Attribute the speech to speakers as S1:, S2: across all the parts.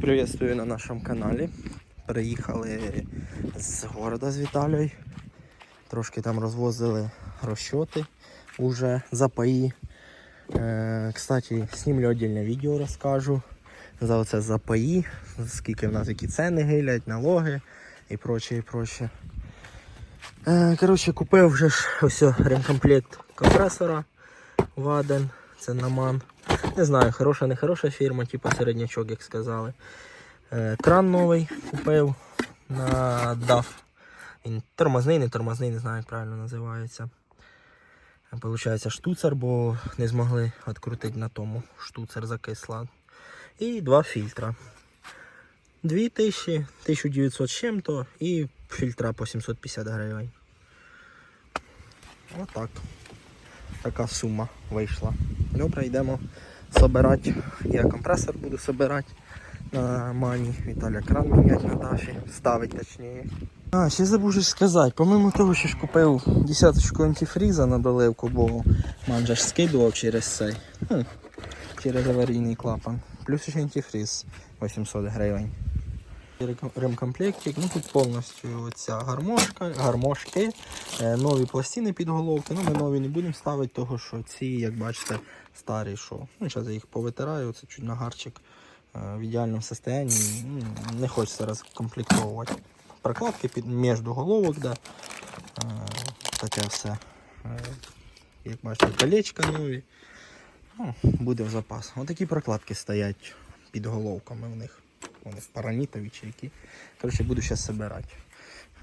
S1: Приветствую на нашому каналі. Приїхали з города з Віталією. Трошки там розвозили розчоти уже запаї. Е, кстати, знімлю отдельне відео розкажу за оце запаї, скільки в нас які ціни гилять, налоги і проче, і проче. Е, коротше, купив вже ж ось ремкомплект компресора Ваден. Це Наман. Не знаю, хороша, не хороша фірма, типу середнячок, як сказали. Е, кран новий купив на DAF. Він тормозний, не тормозний, не знаю, як правильно називається. Е, Получається штуцер, бо не змогли відкрутити на тому. Штуцер закисла. І два фільтра. 2000, 1900 з чим-то і фільтра по 750 гривень. Отак. Така сума вийшла. Добре, йдемо собирати. Я компресор буду собирати на мані. Віталя кран міняти на дафі. Ставить точніше. А, ще забув сказати. Помимо того, що ж купив десяточку антифріза на доливку, бо манжа ж скидував через цей. Через аварійний клапан. Плюс ще антифріз 800 гривень. Ремкомплектик, ну тут повністю ця гармошка, гармошки, е, нові пластини під головки. Ну ми нові не будемо ставити, того що ці, як бачите, старі, що. Ну, зараз я їх повитираю, це чуть нагарчик е, в ідеальному стані. Ну, не хочеться розкомплектовувати. Прокладки під між головок, да. Е, таке все. Як бачите, колечка нові. Ну, буде в запас. Отакі прокладки стоять під головками в них. Вони паранітові чи які. Коротше, буду зараз збирати.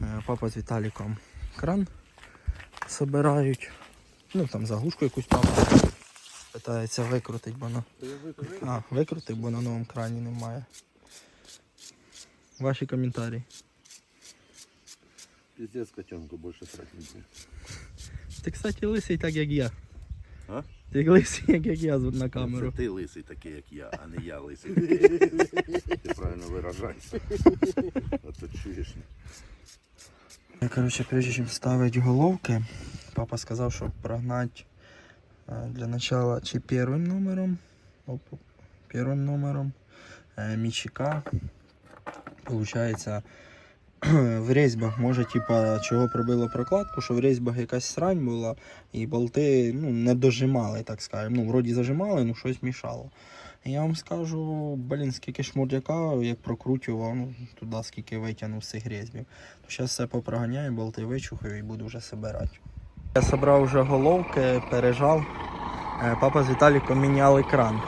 S1: Е, Папа з Віталіком кран собирають. Ну там заглушку якусь там питається викрутити, бо на. А, викрутив, бо на новому крані немає. Ваші коментарі.
S2: Пиздец котенку больше срать не будет.
S1: Ти, кстати, лисий так як я.
S2: А?
S1: Ти лисий, як, як я на камеру.
S2: Це ти лисий такий, як я, а не я лисий. такий. Ти правильно виражайся. А то чуєш.
S1: Я, коротше, прежде чим ставити головки, папа сказав, що прогнати е, для начала чи першим номером, оп, першим номером е, мічика. Получається, в різьбах може, типа, чого пробило прокладку, що в різьбах якась срань була, і болти ну, не дожимали, так скажемо. Ну, вроді зажимали, ну щось мішало. Я вам скажу, блін, скільки шмурдяка, як прокручував, ну, туди скільки витягнув цих різьбів. Зараз все попроганяю, болти вичухаю і буду вже собирати. Я зібрав вже головки, пережав. Е, Папа з Віталіком міняли кран.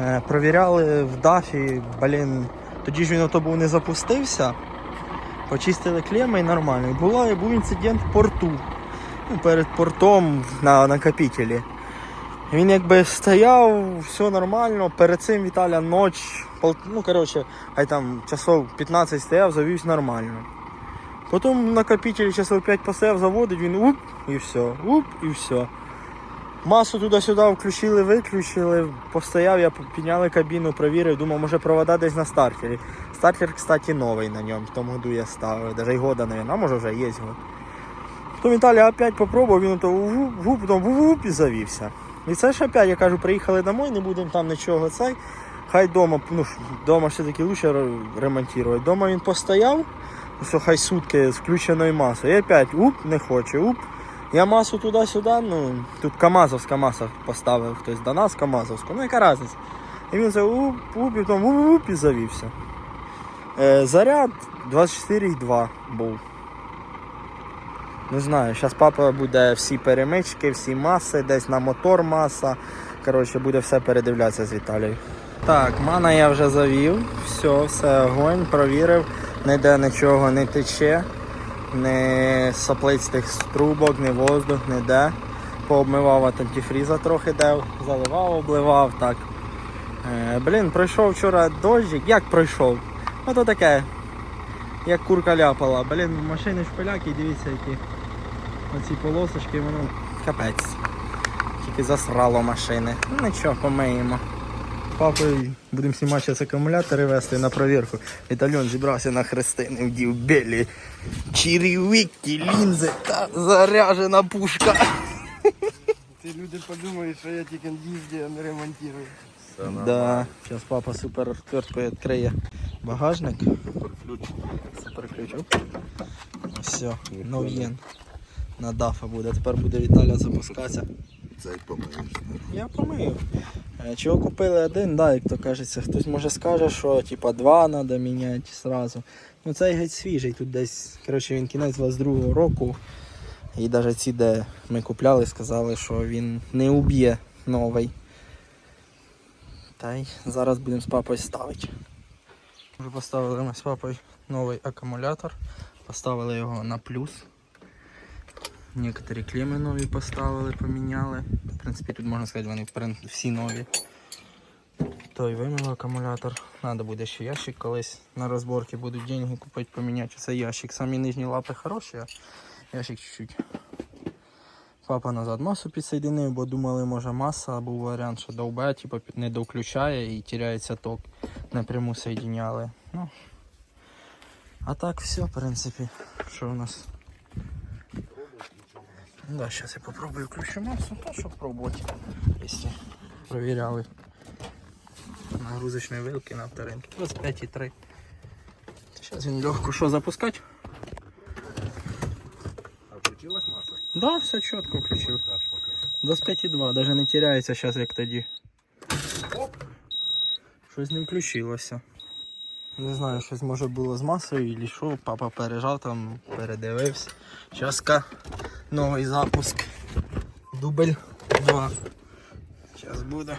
S1: Е, Провіряли в дафі, блін, тоді ж він ото був не запустився. Почистили клеми і нормально. Була, був інцидент в порту. Ну, перед портом на накопителі. Він якби стояв, все нормально. Перед цим Віталя ніч, ну коротше, хай там часов 15 стояв, завівся нормально. Потім накопитель часов 5 постояв, заводить, він уп і все, уп і все. Масу туди-сюди включили, виключили, постояв, я підняли кабіну, провірив, думав, може провода десь на стартері. Стартер, кстати, новий на ньому, в тому году я ставив, навіть й года, наверное, а може вже є год. Потім Віталій опять попробував, він то вуп, потім вуп і завівся. І це ж опять, я кажу, приїхали домой, не будемо там нічого цей. Хай дома, ну дома все-таки лучше ремонтувати. Дома він постояв, все, хай сутки з включеною масою. І опять уп, не хоче, уп. Я масу туди-сюди, ну, тут КАМАЗовська маса поставив хтось до нас КАМАЗовську, ну яка різниця. І він це уп, уп, і потім уп, і завівся. Е, заряд 24,2 був. Не знаю, зараз папа буде всі перемички, всі маси, десь на мотор маса. Коротше, буде все передивлятися з Віталією. Так, мана я вже завів, все, все, огонь, провірив, ніде нічого не тече, не соплить тих трубок, не воздух, ніде. Пообмивав от антифріза трохи дав, заливав, обливав, так. Е, блін, пройшов вчора дощик. Як пройшов? Ото таке, як курка ляпала. Блін, машини шпиляки, дивіться які. Оці полосочки, воно капець. Тільки засрало машини. Ну нічого, помиємо. Папою будемо знімати зараз акумулятори вести на провірку. Вітальон зібрався на хрестини, вдів білі черевики, лінзи та заряжена пушка.
S3: Ці люди подумають, що я тільки їздю, а не ремонтую.
S1: Да, зараз папа супер відкриткою відкриє багажник.
S2: Супер ключ.
S1: Супер ключ. Все, нов'єн. На дафа буде. Тепер буде Віталя запускатися.
S2: Цей помиєш.
S1: Я помию. Е, Чого купили один, да, як то кажеться, хтось може скаже, що типа два треба міняти зразу. Ну цей геть свіжий, тут десь, коротше, він кінець 22-го року. І навіть ці, де ми купляли, сказали, що він не уб'є новий. Та й зараз будемо з папою ставити. Вже поставили ми з папою новий акумулятор. Поставили його на плюс. Некоторі клеми нові поставили, поміняли. В принципі, тут можна сказати, вони всі нові. Той вимив акумулятор. Надо буде ще ящик колись на розборки будуть деньги купити, поміняти цей ящик. Самі нижні лапи хороші, а ящик чуть-чуть. Папа назад масу підсоєдинив, бо думали, може маса, був варіант, що довбе, типу, не довключає і теряється ток. Напряму соєдиняли. Ну. А так все, в принципі. Що у нас? Да, сейчас я попробую включу массу, то щоб пробувати, якщо провіряли. Нагрузочної вилки на авторинку. 25,3. Зараз він легко що запускати? все чітко включив.
S2: Так, поки.
S1: 25,2, даже не теряється зараз як тоді. Щось не включилося. Не знаю, щось може було з масою і що, папа пережав там, передивився. Часка, новий запуск. Дубль 2. Зараз буде.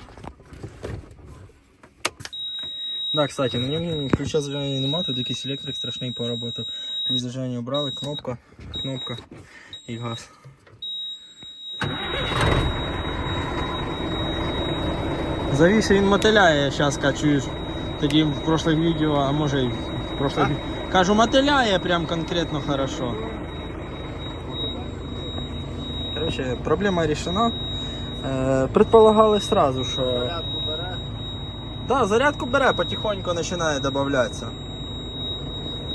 S1: Да, кстати, на ньому ключа зажигання нема, тут якийсь електрик страшний поработав. Ключ зажигання обрали, кнопка, кнопка і газ. Завівся він мотиляє, зараз чуєш. Тоді в прошлих відео, а може і в прошлих. Кажу, мотиляє прям конкретно хорошо. Короче, проблема рішена. Е, предполагали сразу, що.
S2: Зарядку бере.
S1: Да, зарядку бере, потихоньку починає додатися.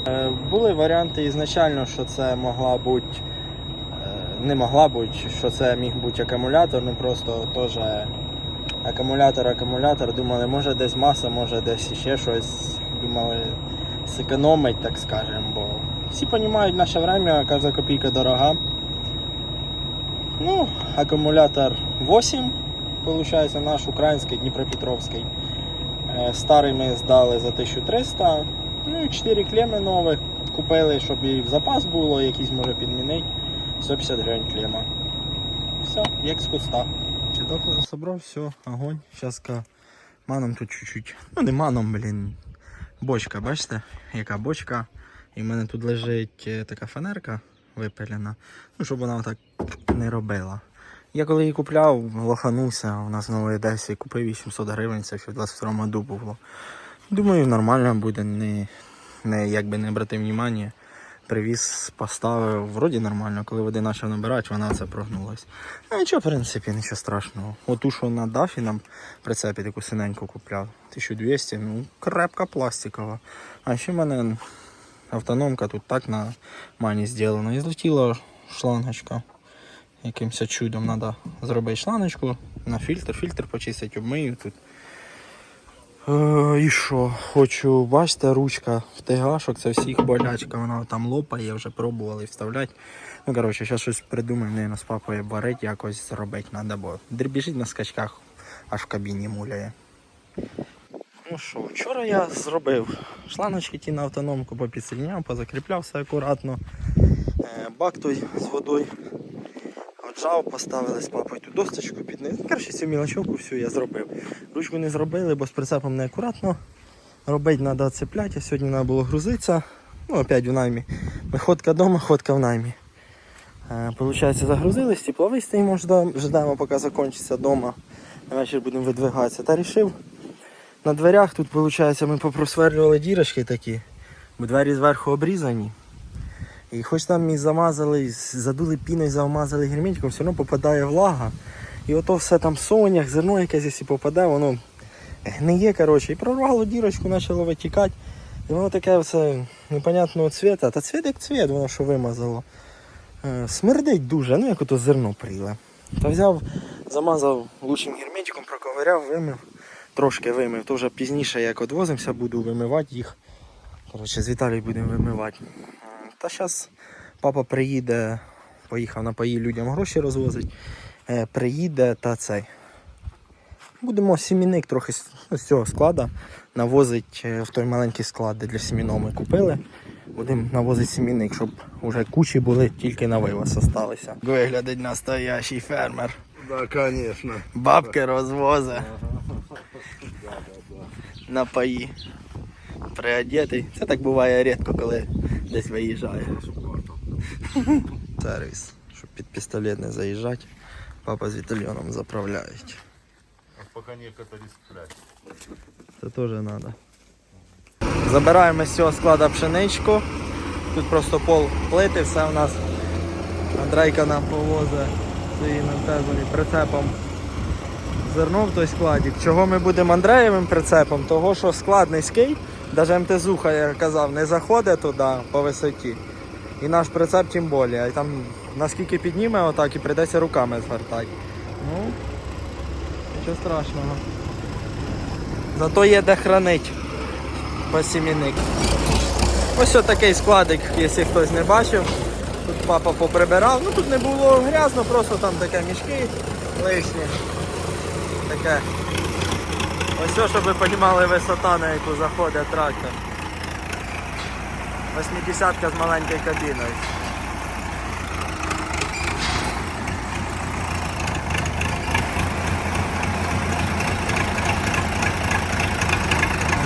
S1: Е, були варіанти ізначально, що це могла бути. Не могла бути, що це міг бути акумулятор, ну просто теж акумулятор, акумулятор. Думали, може десь маса, може десь ще щось. Думали зекономить, так скажемо, бо всі розуміють, наше время, кожна копійка дорога. Ну, акумулятор 8, виходить, наш український Дніпропетровський. Е, Старий ми здали за 1300. Ну і 4 клеми нових. Купили, щоб і в запас було, якісь може підмінити. 150 гривень клема. Все, як з куста. Читав уже собрав, все, огонь. Сейчас маном тут чуть-чуть. Ну не маном, блін. Бочка, бачите, яка бочка. І в мене тут лежить е, така фанерка випилена. Ну, щоб вона так не робила. Я коли її купляв, лоханувся, у нас в новій Одесі купив 800 гривень, це ще в 22 году було. Думаю, нормально буде, не, не, якби не брати внимання. Привіз, поставив, вроді нормально, коли води почав набирати, вона це прогнулась. Ну нічого, в принципі, нічого страшного. Оту, що на дафі нам прицепі таку синеньку купляв. 1200, ну, крепка пластикова. А ще в мене автономка тут так на мані зроблена. І злетіла шлангочка. Якимось чудом треба зробити шланочку на фільтр, фільтр почистити, обмию тут. Е, і що? Хочу, бачите, ручка в тегашок, це всіх болячка, вона там лопає, вже пробували вставляти. Ну, коротше, зараз щось придумаємо, не з папою варити, якось зробити треба, бо дрібіжить на скачках, аж в кабіні муляє. Ну що, вчора я зробив шланочки ті на автономку попідсоединяв, позакріпляв все акуратно. Е, Бак той з водою отжав, поставили з папою ту досточку під нею. Коротше, цю мілочовку всю я зробив. Ручку не зробили, бо з прицепом неакуратно. Робити треба цепляти, сьогодні треба було грузитися. Ну, опять в наймі. Ми ходка вдома, ходка в наймі. Е, Получається, загрузились, тепловий стоїмо, ждемо, поки закінчиться вдома. На вечір будемо видвигатися. Та рішив. На дверях тут, виходить, ми попросверлювали дірочки такі, бо двері зверху обрізані. І хоч там і замазали, задули піною, замазали герметиком, все одно попадає влага. І ото все там сонях, зерно якесь, якщо попаде, воно гниє, коротше. І прорвало дірочку, почало витікати. І воно таке все непонятного цвіта. Та цвіт як цвіт, воно що вимазало. Е, Смердить дуже, ну як ото зерно пріле. Та взяв, замазав лучшим герметиком, проковиряв, вимив. трошки вимив. То вже пізніше, як відвозимося, буду вимивати їх. Коротше, з Віталією будемо вимивати. Та зараз папа приїде, поїхав на паї людям гроші розвозить. Е, Приїде та цей. Будемо сімінник трохи з ну, цього складу навозить е, в той маленький склад, де для сіміного ми купили. Будемо навозити сімінник, щоб уже кучі були, тільки на вивоз осталися. Виглядить настоящий фермер.
S2: Да, конечно.
S1: Бабки розвозить на паї. Приодетий. Це так буває рідко, коли десь виїжджає. Сервіс, щоб під пістолет не заїжджати. Папа з вітальйоном заправляють.
S2: Пока некоторые сплять.
S1: Це теж треба. Забираємо з цього складу пшеничку. Тут просто пол плити, все у нас. Андрейка нам повозить своїм МТЗом прицепом зерно в той складик. Чого ми будемо Андреєвим прицепом? Того, що склад низький, навіть МТЗуха, я казав, не заходить туди по висоті. І наш прицеп тим більше. І там наскільки підніме отак і прийдеться руками звертати. Ну, нічого страшного. Зато є де хранить посімінник. Ось такий складик, якщо хтось не бачив. Тут папа поприбирав. Ну тут не було грязно, просто там таке мішки лишні. Таке. Ось все, щоб ви розуміли висота, на яку заходить трактор. 80 з маленькою кабіною.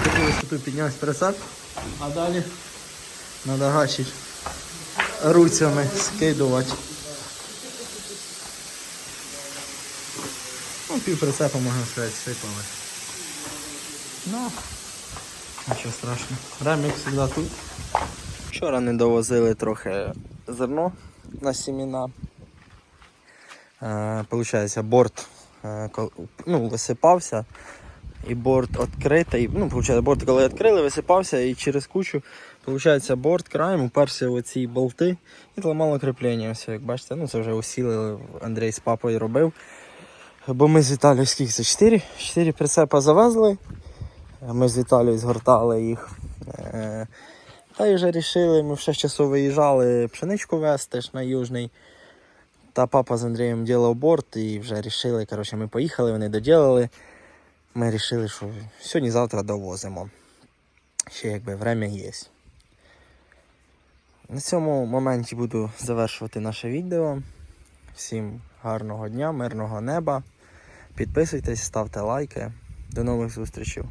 S1: Таку висоту піднявся присад, а далі треба гачити руцями скидувати. Ну, пів прицепа, можна сказати, сипали. Ну, нічого страшного. Ремік завжди тут. Вчора не довозили трохи зерно на сіміна. Е, Получається, борт е, ну, висипався. І борт відкритий. Ну, виходить, борт, коли відкрили, висипався і через кучу, виходить, борт краєм уперся в оці болти і зламало кріплення. Ось, як бачите, ну це вже усілили, Андрій з папою робив. Бо ми з Віталією скільки це? 4? 4 прицепа завезли. Ми з Віталією згортали їх. Е, Та й вже вирішили, ми в 6 часов виїжджали пшеничку вести ж на Южний. Та папа з Андрієм ділав борт і вже вирішили, коротше, ми поїхали, вони доділили. Ми вирішили, що сьогодні-завтра довозимо. Ще якби время є. На цьому моменті буду завершувати наше відео. Всім гарного дня, мирного неба. Підписуйтесь, ставте лайки. До нових зустрічей.